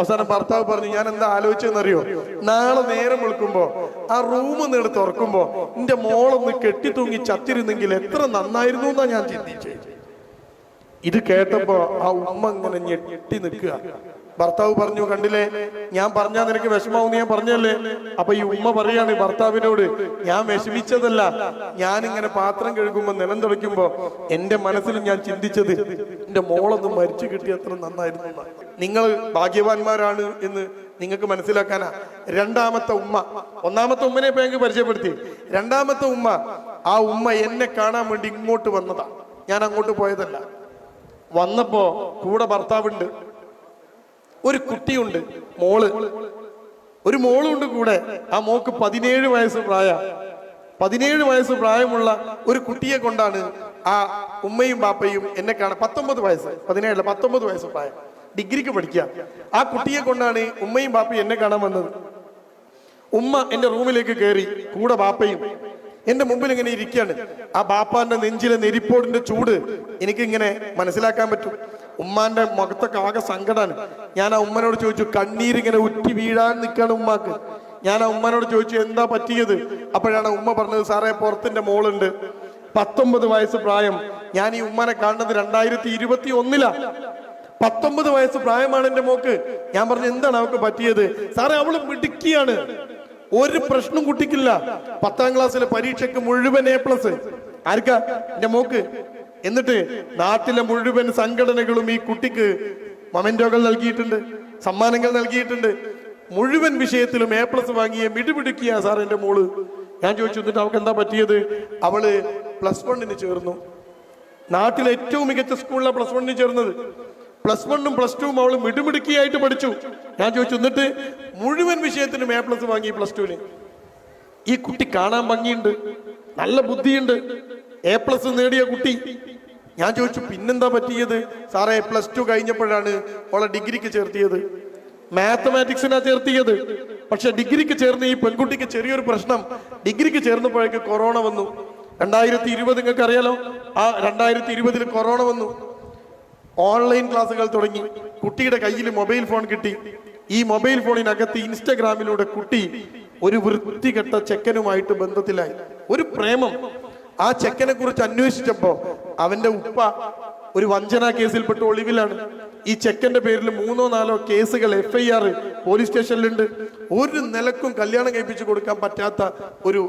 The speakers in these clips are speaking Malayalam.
അവസാനം ഭർത്താവ് പറഞ്ഞു ഞാൻ എന്താ ആലോചിച്ചെന്നറിയോ നാളെ നേരം വിളിക്കുമ്പോ ആ റൂം എടുത്ത് തുറക്കുമ്പോ എന്റെ മോളൊന്ന് കെട്ടിത്തൂങ്ങി ചത്തിരുന്നെങ്കിൽ എത്ര നന്നായിരുന്നു എന്നാ ഞാൻ ചിന്തിച്ചു. ഇത് കേട്ടപ്പോ ആ ഉമ്മ ഇങ്ങനെ ഞെട്ടി നിൽക്കുക. ഭർത്താവ് പറഞ്ഞു കണ്ടില്ലേ? ഞാൻ പറഞ്ഞാ നിനക്ക് വിഷമാവും ഞാൻ പറഞ്ഞല്ലേ? അപ്പൊ ഈ ഉമ്മ പറയാണ് ഭർത്താവിനോട് ഞാൻ വിഷമിച്ചതല്ല. ഞാൻ ഇങ്ങനെ പാത്രം കഴുകുമ്പോൾ നിലം തുടയ്ക്കുമ്പോ എന്റെ മനസ്സിൽ ഞാൻ ചിന്തിച്ചത് എന്റെ മോളൊന്ന് മരിച്ചു കിട്ടിയ അത്ര നന്നായിരുന്നു നിങ്ങൾ ഭാഗ്യവാന്മാരാണ് എന്ന് നിങ്ങൾക്ക് മനസ്സിലാക്കാനാ. രണ്ടാമത്തെ ഉമ്മ ഒന്നാമത്തെ ഉമ്മനെ ഇപ്പൊ ഞങ്ങൾക്ക് പരിചയപ്പെടുത്തി. രണ്ടാമത്തെ ഉമ്മ ആ ഉമ്മ എന്നെ കാണാൻ വേണ്ടി ഇങ്ങോട്ട് വന്നതാ. ഞാൻ അങ്ങോട്ട് പോയതല്ല. വന്നപ്പോ കൂടെ ഭർത്താവുണ്ട്. ഒരു കുട്ടിയുണ്ട് മോൾ. ഒരു മോളുണ്ട് കൂടെ. ആ മോക്ക് പതിനേഴ് വയസ്സ് പ്രായ. പതിനേഴ് വയസ്സ് പ്രായമുള്ള ഒരു കുട്ടിയെ കൊണ്ടാണ് ആ ഉമ്മയും ബാപ്പയും എന്നെ കാണാൻ പത്തൊമ്പത് വയസ്സ് പതിനേഴല്ല പത്തൊമ്പത് വയസ്സ് പ്രായം. ഡിഗ്രിക്ക് പഠിക്കുക ആ കുട്ടിയെ കൊണ്ടാണ് ഉമ്മയും ബാപ്പയും എന്നെ കാണാൻ വന്നത്. ഉമ്മ എന്റെ റൂമിലേക്ക് കയറി കൂടെ ബാപ്പയും. എന്റെ മുമ്പിൽ ഇങ്ങനെ ഇരിക്കുകയാണ് ആ ബാപ്പാന്റെ നെഞ്ചിലെ നെരിപ്പോടിന്റെ ചൂട് എനിക്ക് ഇങ്ങനെ മനസ്സിലാക്കാൻ പറ്റും. ഉമ്മാന്റെ മുഖത്തൊക്കെ ആകെ സങ്കടമാണ് ഞാൻ ആ ഉമ്മനോട് ചോദിച്ചു കണ്ണീരിങ്ങനെ ഉറ്റി വീഴാൻ നിൽക്കണം ഉമ്മാക്ക്? ഞാൻ ആ ഉമ്മനോട് ചോദിച്ചു എന്താ പറ്റിയത്? അപ്പോഴാണ് ഉമ്മ പറഞ്ഞത് സാറേ പുറത്തിന്റെ മോളുണ്ട്. പത്തൊമ്പത് വയസ്സ് പ്രായം. ഞാൻ ഈ ഉമ്മനെ കാണുന്നത് രണ്ടായിരത്തി ഇരുപത്തി ഒന്നിലാ പത്തൊമ്പത് വയസ്സ് പ്രായമാണ് എന്റെ മോക്ക്. ഞാൻ പറഞ്ഞു എന്താണ് അവൾക്ക് പറ്റിയത്? സാറേ അവൾ മിടുക്കിയാണ്. ഒരു പ്രശ്നം കുട്ടിക്കില്ല. പത്താം ക്ലാസ്സിലെ പരീക്ഷയ്ക്ക് മുഴുവൻ എ പ്ലസ് ആർക്കാ? എന്റെ മോക്ക്. എന്നിട്ട് നാട്ടിലെ മുഴുവൻ സംഘടനകളും ഈ കുട്ടിക്ക് മൊമെന്റോകൾ നൽകിയിട്ടുണ്ട് സമ്മാനങ്ങൾ നൽകിയിട്ടുണ്ട്. മുഴുവൻ വിഷയത്തിലും എ പ്ലസ് വാങ്ങിയ മിടുപിടുക്കിയ സാർ എന്റെ മോൾ. ഞാൻ ചോദിച്ചു എന്നിട്ട് അവൾക്ക് എന്താ പറ്റിയത്? അവൾ പ്ലസ് വണ്ണിന് ചേർന്നു. നാട്ടിലെ ഏറ്റവും മികച്ച സ്കൂളിലാണ് പ്ലസ് വണ്ണിന് ചേർന്നത്. പ്ലസ് വണ്ണും പ്ലസ് ടുവും അവൾ മിടുമിടുക്കിയായിട്ട് പഠിച്ചു. ഞാൻ ചോദിച്ചു എന്നിട്ട് മുഴുവൻ വിഷയത്തിനും എ പ്ലസ് വാങ്ങി പ്ലസ് ടുവിന് ഈ കുട്ടി കാണാൻ ഭംഗിയുണ്ട് നല്ല ബുദ്ധിയുണ്ട്. എ പ്ലസ് നേടിയ കുട്ടി. ഞാൻ ചോദിച്ചു പിന്നെന്താ പറ്റിയത്? സാറേ പ്ലസ് ടു കഴിഞ്ഞപ്പോഴാണ് അവളെ ഡിഗ്രിക്ക് ചേർത്തിയത്. മാത്തമാറ്റിക്സിനാ ചേർത്തിയത്. പക്ഷെ ഡിഗ്രിക്ക് ചേർന്ന് ഈ പെൺകുട്ടിക്ക് ചെറിയൊരു പ്രശ്നം. ഡിഗ്രിക്ക് ചേർന്നപ്പോഴേക്ക് കൊറോണ വന്നു. രണ്ടായിരത്തി ഇരുപത് നിങ്ങൾക്ക് അറിയാലോ ആ രണ്ടായിരത്തി ഇരുപതിൽ കൊറോണ വന്നു. ഓൺലൈൻ ക്ലാസ്സുകൾ തുടങ്ങി. കുട്ടിയുടെ കയ്യിൽ മൊബൈൽ ഫോൺ കിട്ടി. ഈ മൊബൈൽ ഫോണിനകത്ത് ഇൻസ്റ്റഗ്രാമിലൂടെ കുട്ടി ഒരു വൃത്തികെട്ട ചെക്കനുമായിട്ട് ബന്ധത്തിലായി. ഒരു പ്രേമം. ആ ചെക്കനെ കുറിച്ച് അന്വേഷിച്ചപ്പോ അവന്റെ ഉപ്പ ഒരു വഞ്ചന കേസിൽപ്പെട്ട് ഒളിവിലാണ്. ഈ ചെക്കന്റെ പേരിൽ മൂന്നോ നാലോ കേസുകൾ എഫ് ഐ ആർ പോലീസ് സ്റ്റേഷനിലുണ്ട്. ഒരു നിലക്കും കല്യാണം കഴിപ്പിച്ചു കൊടുക്കാൻ പറ്റാത്ത ഒരു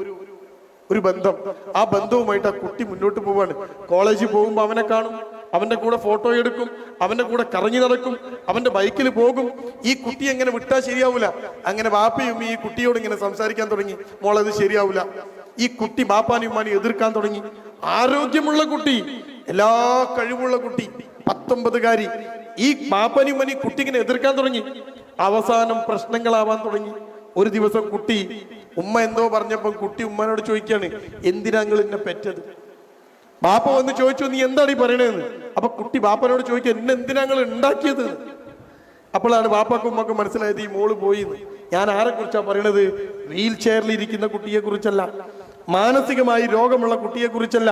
ഒരു ബന്ധം. ആ ബന്ധവുമായിട്ട് ആ കുട്ടി മുന്നോട്ട് പോവാണ്. കോളേജിൽ പോകുമ്പോൾ അവനെ കാണും. അവന്റെ കൂടെ ഫോട്ടോ എടുക്കും. അവന്റെ കൂടെ കറങ്ങി നടക്കും. അവന്റെ ബൈക്കിൽ പോകും. ഈ കുട്ടി എങ്ങനെ വിട്ടാൽ ശരിയാവൂല. അങ്ങനെ ബാപ്പയും ഈ കുട്ടിയോട് ഇങ്ങനെ സംസാരിക്കാൻ തുടങ്ങി. മോളത് ശരിയാവൂല. ഈ കുട്ടി ബാപ്പാനും ഉമ്മാനും എതിർക്കാൻ തുടങ്ങി. ആരോഗ്യമുള്ള കുട്ടി എല്ലാ കഴിവുള്ള കുട്ടി പത്തൊമ്പതുകാരി ഈ മാപ്പനി മനി കുട്ടി ഇങ്ങനെ എതിർക്കാൻ തുടങ്ങി. അവസാനം പ്രശ്നങ്ങളാവാൻ തുടങ്ങി. ഒരു ദിവസം കുട്ടി ഉമ്മ എന്തോ പറഞ്ഞപ്പം കുട്ടി ഉമ്മനോട് ചോദിക്കാണ് എന്തിനാ നിങ്ങൾ എന്നെ പെറ്റത്? ബാപ്പ വന്ന് ചോദിച്ചു നീ എന്താണ് ഈ പറയണതെന്ന് അപ്പൊ കുട്ടി ബാപ്പനോട് ചോദിക്കുക എന്നെ എന്തിനാ നിങ്ങൾ ഉണ്ടാക്കിയത്? അപ്പോഴാണ് ബാപ്പാക്കും ഉമ്മക്കും മനസ്സിലായത് ഈ മോൾ പോയി. ഞാൻ ആരെ കുറിച്ചാ പറയണത്? വീൽ ചെയറിൽ ഇരിക്കുന്ന കുട്ടിയെ കുറിച്ചല്ല മാനസികമായി രോഗമുള്ള കുട്ടിയെ കുറിച്ചല്ല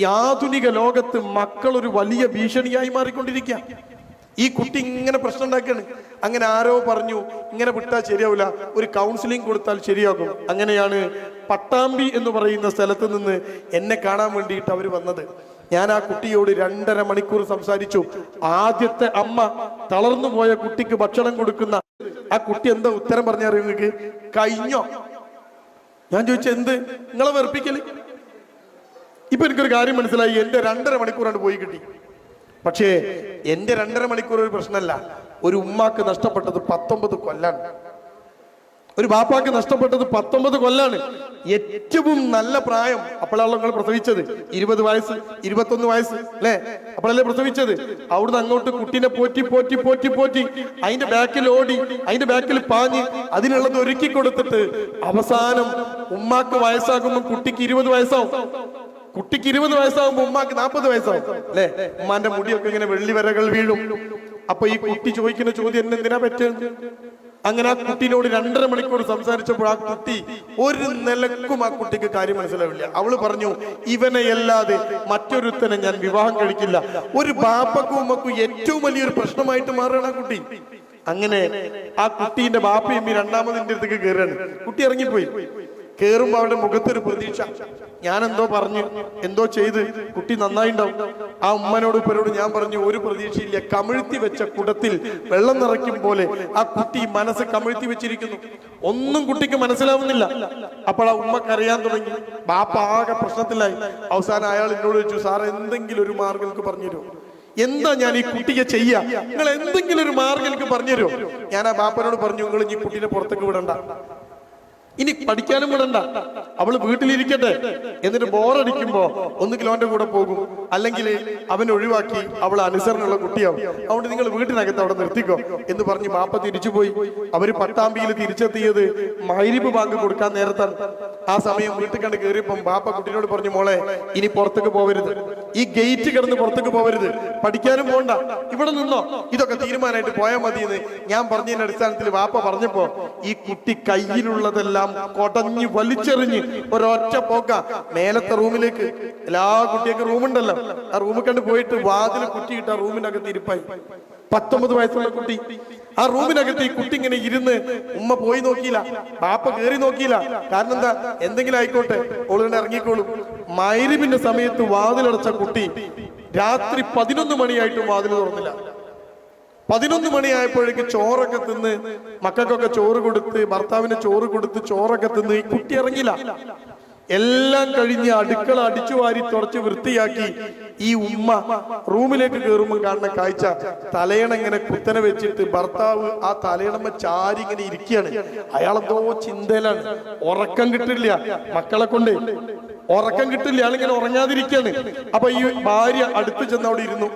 ഈ ആധുനിക ലോകത്ത് മക്കൾ ഒരു വലിയ ഭീഷണിയായി മാറിക്കൊണ്ടിരിക്കുക. ഈ കുട്ടി ഇങ്ങനെ പ്രശ്നം ഉണ്ടാക്കാണ് അങ്ങനെ ആരോ പറഞ്ഞു ഇങ്ങനെ വിട്ടാൽ ശരിയാവില്ല ഒരു കൗൺസിലിംഗ് കൊടുത്താൽ ശരിയാകും. അങ്ങനെയാണ് പട്ടാമ്പി എന്ന് പറയുന്ന സ്ഥലത്ത് നിന്ന് എന്നെ കാണാൻ വേണ്ടിയിട്ട് അവർ വന്നത്. ഞാൻ ആ കുട്ടിയോട് രണ്ടര മണിക്കൂർ സംസാരിച്ചു. ആദ്യത്തെ അമ്മ തളർന്നു പോയ കുട്ടിക്ക് ഭക്ഷണം കൊടുക്കുന്ന ആ കുട്ടി എന്താ ഉത്തരം പറഞ്ഞറിയോ നിങ്ങൾക്ക്? കഴിഞ്ഞോ? ഞാൻ ചോദിച്ചു എന്ത്? നിങ്ങളെ വെറുപ്പിക്കൽ? ഇപ്പൊ എനിക്കൊരു കാര്യം മനസ്സിലായി. എന്റെ രണ്ടര മണിക്കൂറാണ് പോയി കിട്ടി. പക്ഷേ എന്റെ രണ്ടര മണിക്കൂർ ഒരു പ്രശ്നമല്ല. ഒരു ഉമ്മാക്ക് നഷ്ടപ്പെട്ടത് പത്തൊമ്പത് കൊല്ലാണ്. ഒരു ബാപ്പാക്ക് നഷ്ടപ്പെട്ടത് പത്തൊമ്പത് കൊല്ലാണ്. ഏറ്റവും നല്ല പ്രായം അപ്പോഴാണല്ലോ നിങ്ങൾ പ്രസവിച്ചത്? ഇരുപത് വയസ്സ് ഇരുപത്തൊന്ന് വയസ്സ് അല്ലേ? അപ്പോഴല്ലേ പ്രസവിച്ചത്? അവിടുന്ന് അങ്ങോട്ട് കുട്ടീനെ പോറ്റി പോറ്റി പോറ്റി പോറ്റി അതിന്റെ ബാക്കിൽ ഓടി അതിന്റെ ബാക്കിൽ പാഞ്ഞ് അതിനുള്ളത് ഒരുക്കി കൊടുത്തിട്ട് അവസാനം ഉമ്മാക്ക് വയസ്സാകുമ്പോൾ കുട്ടിക്ക് ഇരുപത് വയസ്സാവും. കുട്ടിക്ക് ഇരുപത് വയസ്സാകുമ്പോ ഉമ്മാക്ക് നാൽപ്പത് വയസ്സാവും അല്ലെ? ഉമ്മാന്റെ മുടിയൊക്കെ ഇങ്ങനെ വെള്ളി വരകൾ വീഴും. അപ്പൊ ഈ കുട്ടി ചോദിക്കുന്ന ചോദ്യം എന്നെന്തിനാ പറ്റുന്നത് അങ്ങനെ ആ കുട്ടീനോട് രണ്ടര മണിക്കൂർ സംസാരിച്ചപ്പോൾ ആ കുട്ടി ഒരു നിലക്കും ആ കുട്ടിക്ക് കാര്യം മനസ്സിലാവില്ല. അവൾ പറഞ്ഞു ഇവനെ അല്ലാതെ മറ്റൊരുത്തനെ ഞാൻ വിവാഹം കഴിക്കില്ല. ഒരു ബാപ്പക്കും ഉമ്മക്കും ഏറ്റവും വലിയൊരു പ്രശ്നമായിട്ട് മാറുകയാണ് ആ കുട്ടി. അങ്ങനെ ആ കുട്ടീന്റെ ബാപ്പയും രണ്ടാമതിന്റെ അടുത്തേക്ക് കയറുകയാണ്. കുട്ടി ഇറങ്ങിപ്പോയി. കേറുമ്പോ അവന്റെ മുഖത്തൊരു പ്രതീക്ഷ. ഞാൻ എന്തോ പറഞ്ഞു എന്തോ ചെയ്ത് കുട്ടി നന്നായി നന്നായിണ്ടാവും. ആ ഉമ്മനോട് ഇപ്പരോട് ഞാൻ പറഞ്ഞു ഒരു പ്രതീക്ഷയില്ല. കമിഴ്ത്തി വെച്ച കുടത്തിൽ വെള്ളം നിറയ്ക്കും പോലെ ആ കുട്ടി മനസ്സ് കമിഴ്ത്തി വെച്ചിരിക്കുന്നു. ഒന്നും കുട്ടിക്ക് മനസ്സിലാവുന്നില്ല. അപ്പോൾ ആ ഉമ്മ കരയാൻ തുടങ്ങി. ബാപ്പ ആകെ പ്രശ്നത്തിലായി. അവസാനം അയാൾ എന്നോട് ചോദിച്ചു സാർ എന്തെങ്കിലും ഒരു മാർഗം എനിക്ക് എന്താ ഞാൻ ഈ കുട്ടിയെ ചെയ്യാ? നിങ്ങൾ എന്തെങ്കിലും ഒരു മാർഗം എനിക്ക് പറഞ്ഞുതരുമോ? ഞാൻ ആ ബാപ്പനോട് പറഞ്ഞു നിങ്ങൾ ഈ കുട്ടീനെ പുറത്തേക്ക് വിടണ്ട. ഇനി പഠിക്കാനും വിടണ്ട. അവൾ വീട്ടിലിരിക്കട്ടെ. എന്നിട്ട് ബോറടിക്കുമ്പോ ഒന്നുകിൽ അവന്റെ കൂടെ പോകും. അല്ലെങ്കിൽ അവനെ ഒഴിവാക്കി അവൾ അനുസരണമുള്ള കുട്ടിയാവും. അതുകൊണ്ട് നിങ്ങൾ വീട്ടിനകത്ത് അവിടെ നിർത്തിക്കോ എന്ന് പറഞ്ഞ് ബാപ്പ തിരിച്ചുപോയി. അവർ പട്ടാമ്പിയിൽ തിരിച്ചെത്തിയത് മൈരിപ്പ് ബാങ്ക് കൊടുക്കാൻ നേരത്താണ്. ആ സമയം വീട്ടിൽ കണ്ട് കയറിയപ്പം ബാപ്പ കുട്ടിനോട് പറഞ്ഞു മോളെ ഇനി പുറത്തേക്ക് പോവരുത്. ഈ ഗേറ്റ് കിടന്ന് പുറത്തേക്ക് പോവരുത്. പഠിക്കാനും പോണ്ട. ഇവിടെ നിന്നോ. ഇതൊക്കെ തീരുമാനമായിട്ട് പോയാൽ മതി എന്ന് ഞാൻ പറഞ്ഞതിന്റെ അടിസ്ഥാനത്തിൽ വാപ്പ പറഞ്ഞപ്പോ ഈ കുട്ടി കയ്യിലുള്ളതെല്ലാം കൊടഞ്ഞ് വലിച്ചെറിഞ്ഞ് ഒരൊറ്റ പോക്ക മേലത്തെ റൂമിലേക്ക് എല്ലാ കുട്ടിയൊക്കെ റൂമുണ്ടല്ലോ. ആ റൂമിൽ കണ്ട് പോയിട്ട് വാതിൽ കുറ്റിയിട്ട് ആ റൂമിനകത്ത് ഇരിപ്പായി. പത്തൊമ്പത് വയസ്സുള്ള കുട്ടി. ആ റൂമിനകത്ത് ഈ കുട്ടി ഇങ്ങനെ ഇരുന്ന് ഉമ്മ പോയി നോക്കിയില്ല പാപ്പ കയറി നോക്കിയില്ല. കാരണം എന്താ? എന്തെങ്കിലും ആയിക്കോട്ടെ ഓളുകൊണ്ട് ഇറങ്ങിക്കോളും. മൈരിവിന്റെ സമയത്ത് വാതിലടച്ച കുട്ടി രാത്രി പതിനൊന്ന് മണിയായിട്ടും വാതിൽ തുറന്നില്ല. പതിനൊന്ന് മണിയായപ്പോഴേക്ക് ചോറൊക്കെ തിന്ന് മക്കൾക്കൊക്കെ ചോറ് കൊടുത്ത് ഭർത്താവിന് ചോറ് കൊടുത്ത് ചോറൊക്കെ തിന്ന് ഈ കുട്ടി ഇറങ്ങില്ല. എല്ലാം കഴിഞ്ഞ് അടുക്കള അടിച്ചു വാരി തുടച്ച് വൃത്തിയാക്കി ഈ ഉമ്മ റൂമിലേക്ക് കയറുമ്പോൾ കാണുന്ന കാഴ്ച. തലയണ ഇങ്ങനെ കുത്തനെ വെച്ചിട്ട് ഭർത്താവ് ആ തലയണമ്മ ചാരി ഇങ്ങനെ ഇരിക്കുകയാണ്. അയാളെന്തോ ചിന്തയിലാണ്. ഉറക്കം കിട്ടില്ല മക്കളെ കൊണ്ട്. ഉറക്കം കിട്ടില്ല ആളിങ്ങനെ ഉറങ്ങാതിരിക്കാണ് അപ്പൊ ഈ ഭാര്യ അടുത്ത് ചെന്ന് അവിടെ ഇരുന്നു.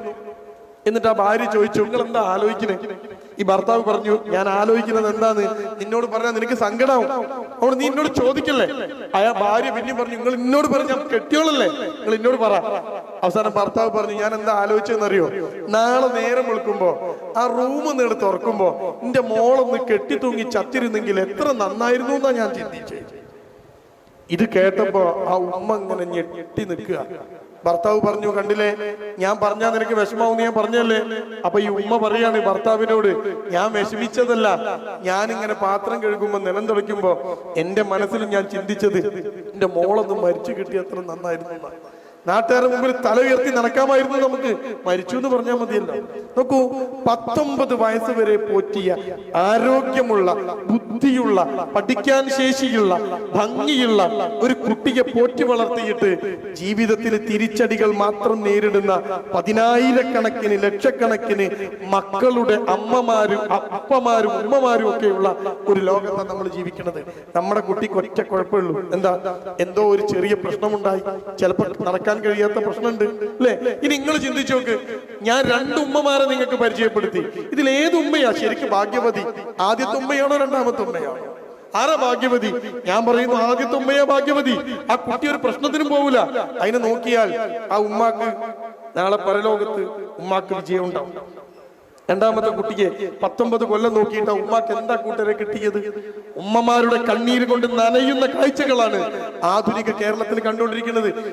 എന്നിട്ട് ആ ഭാര്യ ചോദിച്ചു നിങ്ങൾ എന്താ ആലോചിക്കുന്നത് ഈ ഭർത്താവ് പറഞ്ഞു ഞാൻ ആലോചിക്കുന്നത് എന്താന്ന്? നിന്നോട് പറഞ്ഞാൽ നിനക്ക് സങ്കടമാവും അവിടെ നീ എന്നോട് ചോദിക്കല്ലേ? അയാ ഭാര്യ പിന്നെ പറഞ്ഞു നിങ്ങൾ എന്നോട് പറഞ്ഞു ഞാൻ കെട്ടിയോളല്ലേ? നിങ്ങൾ എന്നോട് പറ. അവസാനം ഭർത്താവ് പറഞ്ഞു ഞാൻ എന്താ ആലോചിച്ചെന്നറിയോ നാളെ നേരം വിളിക്കുമ്പോ ആ റൂം എടുത്ത് തുറക്കുമ്പോ എന്റെ മോളൊന്ന് കെട്ടിത്തൂങ്ങി ചത്തിരുന്നെങ്കിൽ എത്ര നന്നായിരുന്നു എന്നാ ഞാൻ ചിന്തിച്ചേ. ഇത് കേട്ടപ്പോ ആ ഉമ്മ ഇങ്ങനെ ഞെട്ടി നിൽക്കുക. ഭർത്താവ് പറഞ്ഞു കണ്ടില്ലേ ഞാൻ പറഞ്ഞാ നിനക്ക് വിഷമാവും ഞാൻ പറഞ്ഞല്ലേ അപ്പൊ ഈ ഉമ്മ പറയാണ് ഭർത്താവിനോട് ഞാൻ വിഷമിച്ചതല്ല ഞാൻ ഇങ്ങനെ പാത്രം കഴുകുമ്പോ നിലം തുടയ്ക്കുമ്പോ എന്റെ മനസ്സിൽ ഞാൻ ചിന്തിച്ചത് എന്റെ മോളൊന്ന് മരിച്ചു കിട്ടിയ അത്ര നന്നായിരുന്നു. നാട്ടുകാരുടെ മുമ്പിൽ തല ഉയർത്തി നടക്കാമായിരുന്നു നമുക്ക്. മരിച്ചു എന്ന് പറഞ്ഞാൽ മതിയല്ലോ. നോക്കൂ പത്തൊമ്പത് വയസ്സ് വരെ പോറ്റിയ ആരോഗ്യമുള്ള ബുദ്ധിയുള്ള പഠിക്കാൻ ശേഷിയുള്ള ഭംഗിയുള്ള ഒരു കുട്ടിയെ പോറ്റി വളർത്തിയിട്ട് ജീവിതത്തിലെ തിരിച്ചടികൾ മാത്രം നേരിടുന്ന പതിനായിരക്കണക്കിന് ലക്ഷക്കണക്കിന് മക്കളുടെ അമ്മമാരും അപ്പമാരും ഉമ്മമാരും ഒക്കെയുള്ള ഒരു ലോകത്താണ് നമ്മൾ ജീവിക്കുന്നത്. നമ്മുടെ കുട്ടിക്ക് ഒറ്റ കുഴപ്പമുള്ളൂ എന്താ? എന്തോ ഒരു ചെറിയ പ്രശ്നമുണ്ടായി. ചിലപ്പോൾ നടക്കാൻ കഴിയാത്ത പ്രശ്നമുണ്ട്. അല്ലേ ഇനി നിങ്ങൾ ചിന്തിച്ചു നോക്ക്. ഞാൻ രണ്ട് ഉമ്മമാരെ നിങ്ങൾക്ക് പരിചയപ്പെടുത്തി. ഇതിൽ ഏത് ഉമ്മയാ? ശരിക്കും ഭാഗ്യവതി. ആദ്യത്തെ ഉമ്മയാണോ രണ്ടാമത്തെ ഉമ്മയാണോ? ആരാ ഭാഗ്യവതി? ഞാൻ പറയുന്നു ആദ്യത്തെ ഉമ്മയാ ഭാഗ്യവതി. ആ കുട്ടി ഒരു പ്രശ്നത്തിനും പോവില്ല. അതിനെ നോക്കിയാൽ ആ ഉമ്മാക്ക് നാളെ പരലോകത്ത് ഉമ്മാക്ക് വിജയം ഉണ്ടാവും. രണ്ടാമത്തെ കുട്ടിക്ക് പത്തൊമ്പത് കൊല്ലം നോക്കിയിട്ട് ഉമ്മാക്ക് എന്താ കൂട്ടരെ കിട്ടിയത്? ഉമ്മമാരുടെ കണ്ണീര് കൊണ്ട് നനയുന്ന കാഴ്ചകളാണ് ആധുനിക കേരളത്തിൽ കണ്ടുകൊണ്ടിരിക്കുന്നത്.